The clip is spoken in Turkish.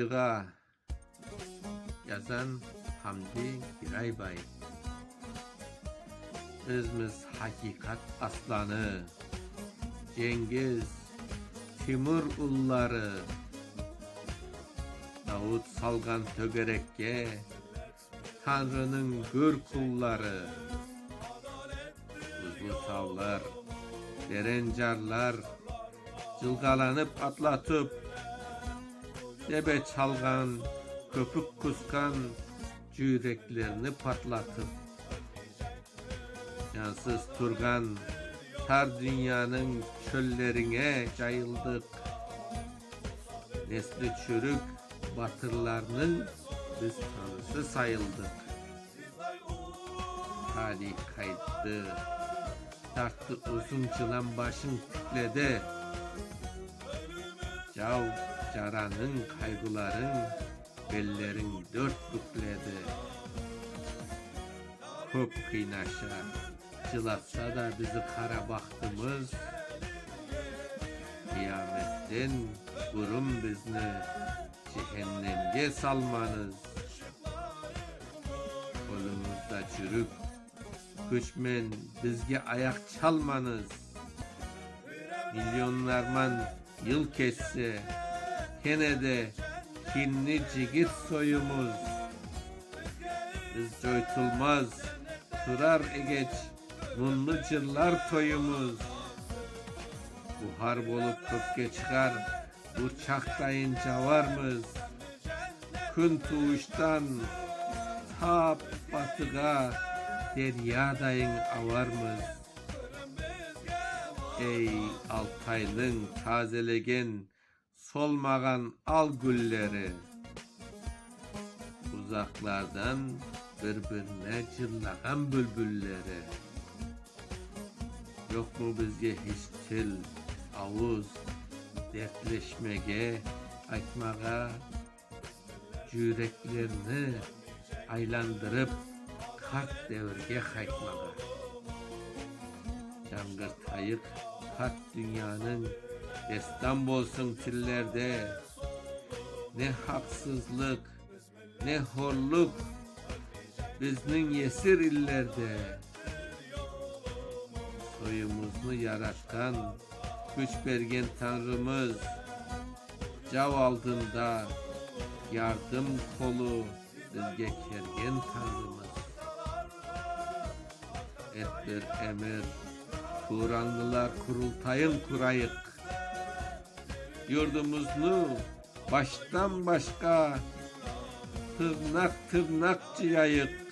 Aylığa yazan Hamdi Giraybay. Özümüz hakikat aslanı, Cengiz, Timur ulları, Davut Salgan Tögerek'e, Tanrı'nın gür kulları, Buzlu tavlar, derencarlar, Cılgalanıp atlatıp, Debe çalgan, köpük kuskan, Cüreklerini patlatıp, Yansız turgan, tar dünyanın çöllerine cayıldık. Nesli çürük batırlarının biz tanrısı sayıldık. Hali kayıttı, tarttı uzun çılan başın tükledi. Cav caranın kaygıların bellerin dört bükledi. Köp kıynaşa, Çılatsa da bizi kara baktımız Kıyametten kurum bizni Cehennemge salmanız. Kolumuzda çürük Güçmen bizge ayak çalmanız. Milyonlarman yıl geçse Gene de kinli cigit soyumuz. Biz coytulmaz Turar egeç Mumlu cırlar toyumuz. Buhar bolup köpke çıkar Bu çaktayın cavarmız Kün tuğuştan Ta batıga Deryadayın avarmız. Ey altaylın tazelegen Solmagan al gülleri Uzaklardan birbirine cırlagan bülbülleri Yok mu bizge hiç til, avuz, dertleşmege, aytmaga, yüreklerini aylandırıp kart devirge kaytmaga. Cangır tayık kart dünyanın destan bolsun. Ne haksızlık, ne horluk bizning yesir illerde soyumuzu yaratan, güç bergen Tanrımız, cav aldığında yardım kolu bizge kergen Tanrımız. Ettir emir, Turanlılar kurultayın kurayık. Yurdumuzu baştan başka tırnak tırnak ciyayık